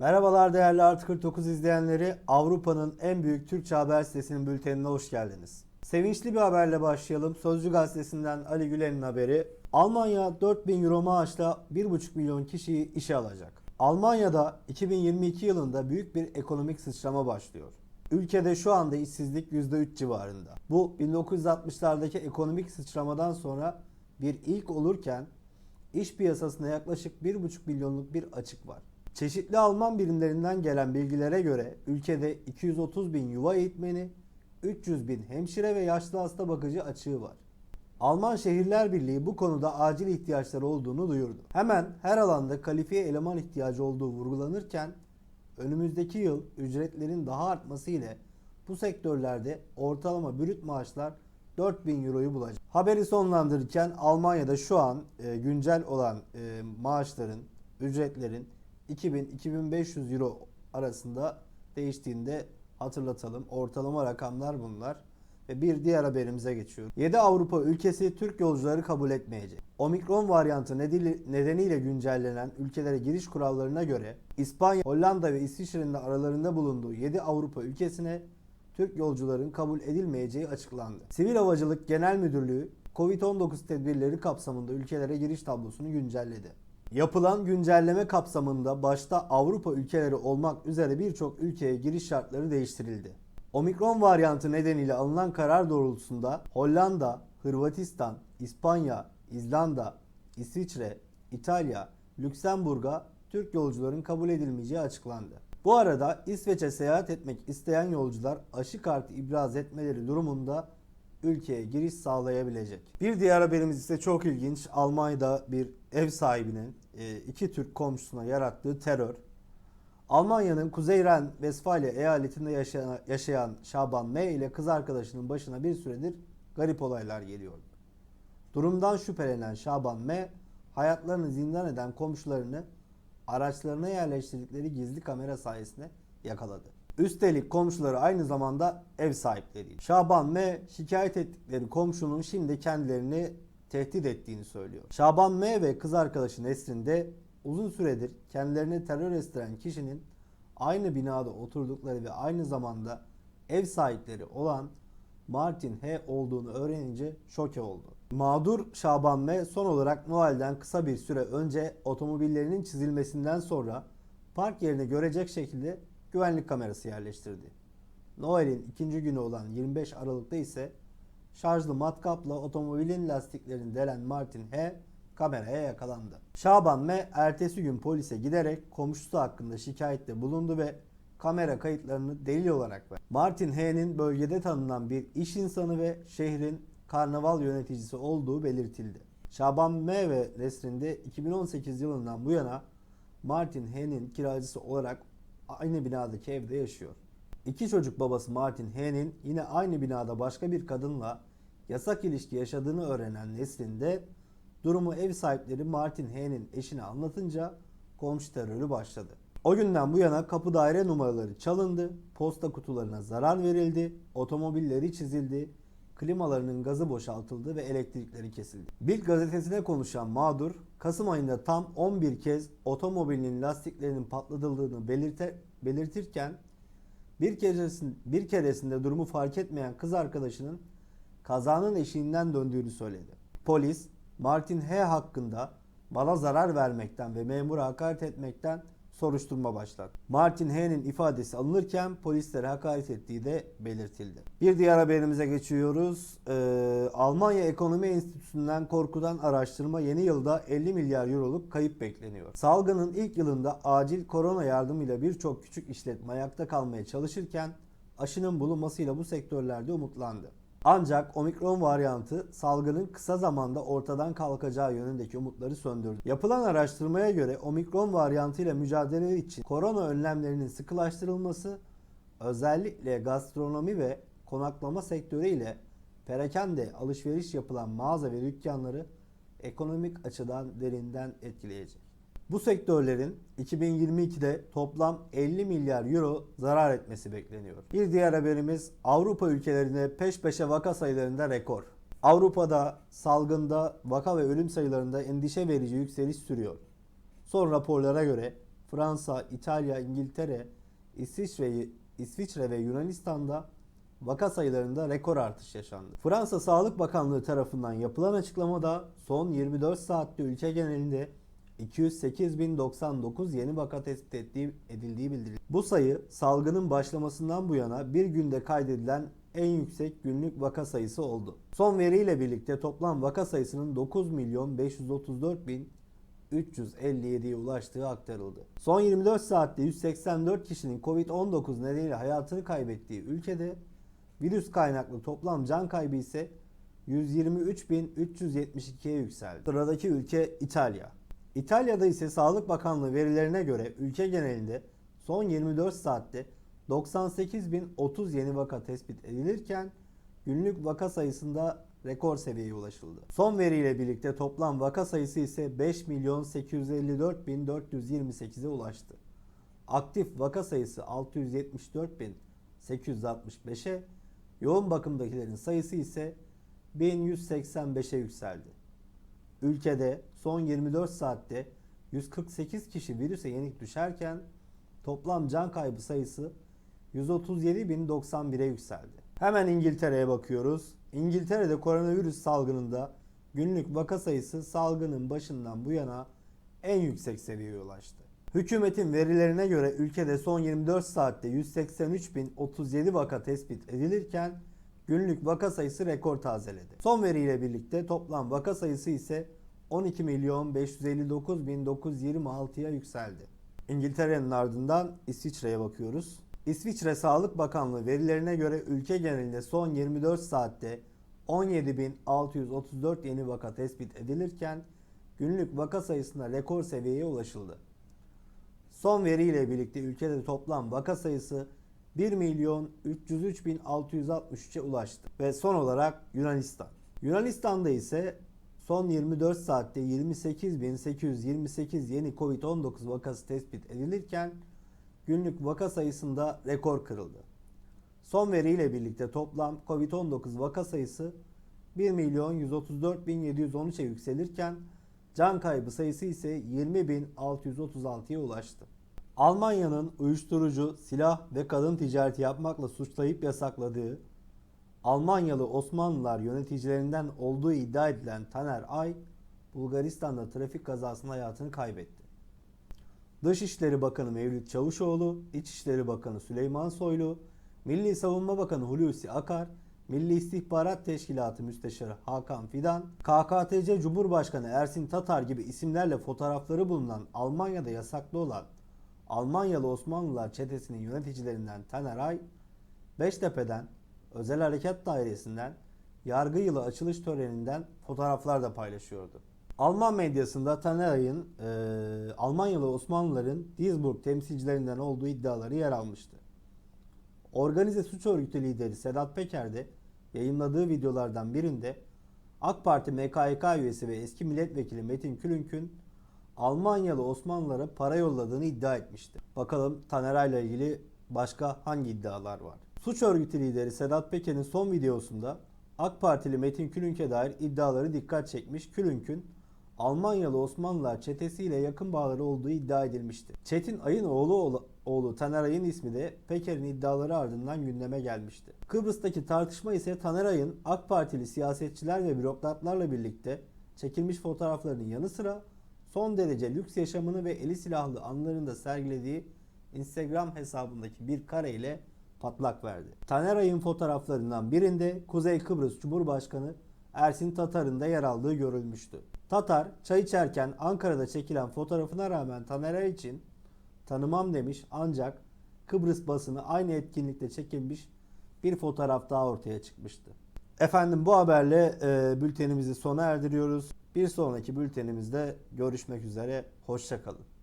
Merhabalar değerli Artı 49 izleyenleri. Avrupa'nın en büyük Türkçe haber sitesinin bültenine hoş geldiniz. Sevinçli bir haberle başlayalım. Sözcü gazetesinden Ali Güler'in haberi. Almanya 4000 euro maaşla 1,5 milyon kişiyi işe alacak. Almanya'da 2022 yılında büyük bir ekonomik sıçrama başlıyor. Ülkede şu anda işsizlik %3 civarında. Bu 1960'lardaki ekonomik sıçramadan sonra bir ilk olurken iş piyasasında yaklaşık 1,5 milyonluk bir açık var. Çeşitli Alman birimlerinden gelen bilgilere göre ülkede 230 bin yuva eğitmeni, 300 bin hemşire ve yaşlı hasta bakıcı açığı var. Alman Şehirler Birliği bu konuda acil ihtiyaçları olduğunu duyurdu. Hemen her alanda kalifiye eleman ihtiyacı olduğu vurgulanırken önümüzdeki yıl ücretlerin daha artması ile bu sektörlerde ortalama brüt maaşlar 4000 euroyu bulacak. Haberi sonlandırırken Almanya'da şu an e, güncel olan e, maaşların, ücretlerin 2000-2500 euro arasında değiştiğinde hatırlatalım. Ortalama rakamlar bunlar. Ve bir diğer haberimize geçiyoruz. 7 Avrupa ülkesi Türk yolcuları kabul etmeyecek. Omikron varyantı nedeniyle güncellenen ülkelere giriş kurallarına göre İspanya, Hollanda ve İsviçre'nin de aralarında bulunduğu 7 Avrupa ülkesine Türk yolcuların kabul edilmeyeceği açıklandı. Sivil Havacılık Genel Müdürlüğü Covid-19 tedbirleri kapsamında ülkelere giriş tablosunu güncelledi. Yapılan güncelleme kapsamında başta Avrupa ülkeleri olmak üzere birçok ülkeye giriş şartları değiştirildi. Omikron varyantı nedeniyle alınan karar doğrultusunda Hollanda, Hırvatistan, İspanya, İzlanda, İsviçre, İtalya, Lüksemburg'a Türk yolcuların kabul edilmeyeceği açıklandı. Bu arada İsveç'e seyahat etmek isteyen yolcular aşı kartı ibraz etmeleri durumunda ülkeye giriş sağlayabilecek. Bir diğer haberimiz ise çok ilginç. Almanya'da bir ev sahibinin e, iki Türk komşusuna yarattığı terör. Almanya'nın Kuzey Ren-Vesfalya eyaletinde yaşayan, yaşayan Şaban M ile kız arkadaşının başına bir süredir garip olaylar geliyordu. Durumdan şüphelenen Şaban M, hayatlarını zindan eden komşularını araçlarına yerleştirdikleri gizli kamera sayesinde yakaladı. Üstelik komşuları aynı zamanda ev sahipleriydi. Şaban M şikayet ettikleri komşunun şimdi kendilerini tehdit ettiğini söylüyor. Şaban M ve kız arkadaşı Nesrin de uzun süredir kendilerini terör estiren kişinin aynı binada oturdukları ve aynı zamanda ev sahipleri olan Martin H olduğunu öğrenince şoke oldu. Mağdur Şaban M son olarak Noel'den kısa bir süre önce otomobillerinin çizilmesinden sonra park yerini görecek şekilde güvenlik kamerası yerleştirdi. Noel'in ikinci günü olan 25 Aralık'ta ise şarjlı matkapla otomobilin lastiklerini delen Martin H kameraya yakalandı. Şaban M ertesi gün polise giderek komşusu hakkında şikayette bulundu ve kamera kayıtlarını delil olarak verdi. Martin H'nin bölgede tanınan bir iş insanı ve şehrin karnaval yöneticisi olduğu belirtildi. Şaban M ve Nesrin de 2018 yılından bu yana Martin H'nin kiracısı olarak aynı binadaki evde yaşıyor. İki çocuk babası Martin H'nin yine aynı binada başka bir kadınla yasak ilişki yaşadığını öğrenen Nesrin de durumu ev sahipleri Martin H'nin eşine anlatınca komşu terörü başladı. O günden bu yana kapı daire numaraları çalındı, posta kutularına zarar verildi, otomobilleri çizildi, klimalarının gazı boşaltıldı ve elektrikleri kesildi. Bild gazetesine konuşan mağdur, Kasım ayında tam 11 kez otomobilinin lastiklerinin patlatıldığını belirte, belirtirken bir keresinde, bir keresinde durumu fark etmeyen kız arkadaşının kazanın eşiğinden döndüğünü söyledi. Polis, Martin H. hakkında bana zarar vermekten ve memura hakaret etmekten soruşturma başlattı. Martin H'nin ifadesi alınırken polislere hakaret ettiği de belirtildi. Bir diğer haberimize geçiyoruz. Ee, Almanya Ekonomi Enstitüsü'nden korkudan araştırma yeni yılda 50 milyar euroluk kayıp bekleniyor. Salgının ilk yılında acil korona yardımıyla birçok küçük işletme ayakta kalmaya çalışırken aşının bulunmasıyla bu sektörlerde umutlandı. Ancak omikron varyantı salgının kısa zamanda ortadan kalkacağı yönündeki umutları söndürdü. Yapılan araştırmaya göre omikron varyantıyla mücadele için korona önlemlerinin sıkılaştırılması özellikle gastronomi ve konaklama sektörü ile perakende alışveriş yapılan mağaza ve dükkanları ekonomik açıdan derinden etkileyecek. Bu sektörlerin 2022'de toplam 50 milyar euro zarar etmesi bekleniyor. Bir diğer haberimiz Avrupa ülkelerinde peş peşe vaka sayılarında rekor. Avrupa'da salgında vaka ve ölüm sayılarında endişe verici yükseliş sürüyor. Son raporlara göre Fransa, İtalya, İngiltere, İsviçre, İsviçre ve Yunanistan'da vaka sayılarında rekor artış yaşandı. Fransa Sağlık Bakanlığı tarafından yapılan açıklamada son 24 saatte ülke genelinde 208.099 yeni vaka tespit ettiği, edildiği bildirildi. Bu sayı salgının başlamasından bu yana bir günde kaydedilen en yüksek günlük vaka sayısı oldu. Son veriyle birlikte toplam vaka sayısının 9 milyon 534 bin 357'ye ulaştığı aktarıldı. Son 24 saatte 184 kişinin Covid-19 nedeniyle hayatını kaybettiği ülkede virüs kaynaklı toplam can kaybı ise 123.372'ye yükseldi. Sıradaki ülke İtalya. İtalya'da ise Sağlık Bakanlığı verilerine göre ülke genelinde son 24 saatte 98.030 yeni vaka tespit edilirken günlük vaka sayısında rekor seviyeye ulaşıldı. Son veriyle birlikte toplam vaka sayısı ise 5 milyon 854.428'e ulaştı. Aktif vaka sayısı 674.865'e, yoğun bakımdakilerin sayısı ise 1185'e yükseldi. Ülkede son 24 saatte 148 kişi virüse yenik düşerken toplam can kaybı sayısı 137.091'e yükseldi. Hemen İngiltere'ye bakıyoruz. İngiltere'de koronavirüs salgınında günlük vaka sayısı salgının başından bu yana en yüksek seviyeye ulaştı. Hükümetin verilerine göre ülkede son 24 saatte 183.037 vaka tespit edilirken günlük vaka sayısı rekor tazeledi. Son veriyle birlikte toplam vaka sayısı ise 12 milyon 559.926'ya yükseldi. İngiltere'nin ardından İsviçre'ye bakıyoruz. İsviçre Sağlık Bakanlığı verilerine göre ülke genelinde son 24 saatte 17.634 yeni vaka tespit edilirken günlük vaka sayısında rekor seviyeye ulaşıldı. Son veriyle birlikte ülkede toplam vaka sayısı 1 milyon 303.663'e ulaştı. Ve son olarak Yunanistan. Yunanistan'da ise son 24 saatte 28.828 yeni Covid-19 vakası tespit edilirken günlük vaka sayısında rekor kırıldı. Son veriyle birlikte toplam Covid-19 vaka sayısı 1 milyon 134.713'e yükselirken can kaybı sayısı ise 20.636'ya ulaştı. Almanya'nın uyuşturucu, silah ve kadın ticareti yapmakla suçlayıp yasakladığı Almanyalı Osmanlılar yöneticilerinden olduğu iddia edilen Taner Ay, Bulgaristan'da trafik kazasında hayatını kaybetti. Dışişleri Bakanı Mevlüt Çavuşoğlu, İçişleri Bakanı Süleyman Soylu, Milli Savunma Bakanı Hulusi Akar, Milli İstihbarat Teşkilatı Müsteşarı Hakan Fidan, KKTC Cumhurbaşkanı Ersin Tatar gibi isimlerle fotoğrafları bulunan Almanya'da yasaklı olan Almanyalı Osmanlılar çetesinin yöneticilerinden Taner Ay, Beştepe'den, Özel Harekat Dairesi'nden, yargı yılı açılış töreninden fotoğraflar da paylaşıyordu. Alman medyasında Taner Ay'ın e, Almanyalı Osmanlıların Duisburg temsilcilerinden olduğu iddiaları yer almıştı. Organize suç örgütü lideri Sedat Peker de yayınladığı videolardan birinde AK Parti MKYK üyesi ve eski milletvekili Metin Külünk'ün Almanyalı Osmanlılara para yolladığını iddia etmişti. Bakalım Taner ile ilgili başka hangi iddialar var? Suç örgütü lideri Sedat Peker'in son videosunda AK Partili Metin Külünk'e dair iddiaları dikkat çekmiş. Külünk'ün Almanyalı Osmanlılar çetesiyle yakın bağları olduğu iddia edilmişti. Çetin Ay'ın oğlu oğlu, Taner Ay'ın ismi de Peker'in iddiaları ardından gündeme gelmişti. Kıbrıs'taki tartışma ise Taner Ay'ın AK Partili siyasetçiler ve bürokratlarla birlikte çekilmiş fotoğraflarının yanı sıra son derece lüks yaşamını ve eli silahlı anlarında sergilediği Instagram hesabındaki bir kare ile patlak verdi. Taner Ay'ın fotoğraflarından birinde Kuzey Kıbrıs Cumhurbaşkanı Ersin Tatar'ın da yer aldığı görülmüştü. Tatar çay içerken Ankara'da çekilen fotoğrafına rağmen Taner Ay için tanımam demiş ancak Kıbrıs basını aynı etkinlikte çekilmiş bir fotoğraf daha ortaya çıkmıştı. Efendim bu haberle e, bültenimizi sona erdiriyoruz. Bir sonraki bültenimizde görüşmek üzere. Hoşçakalın.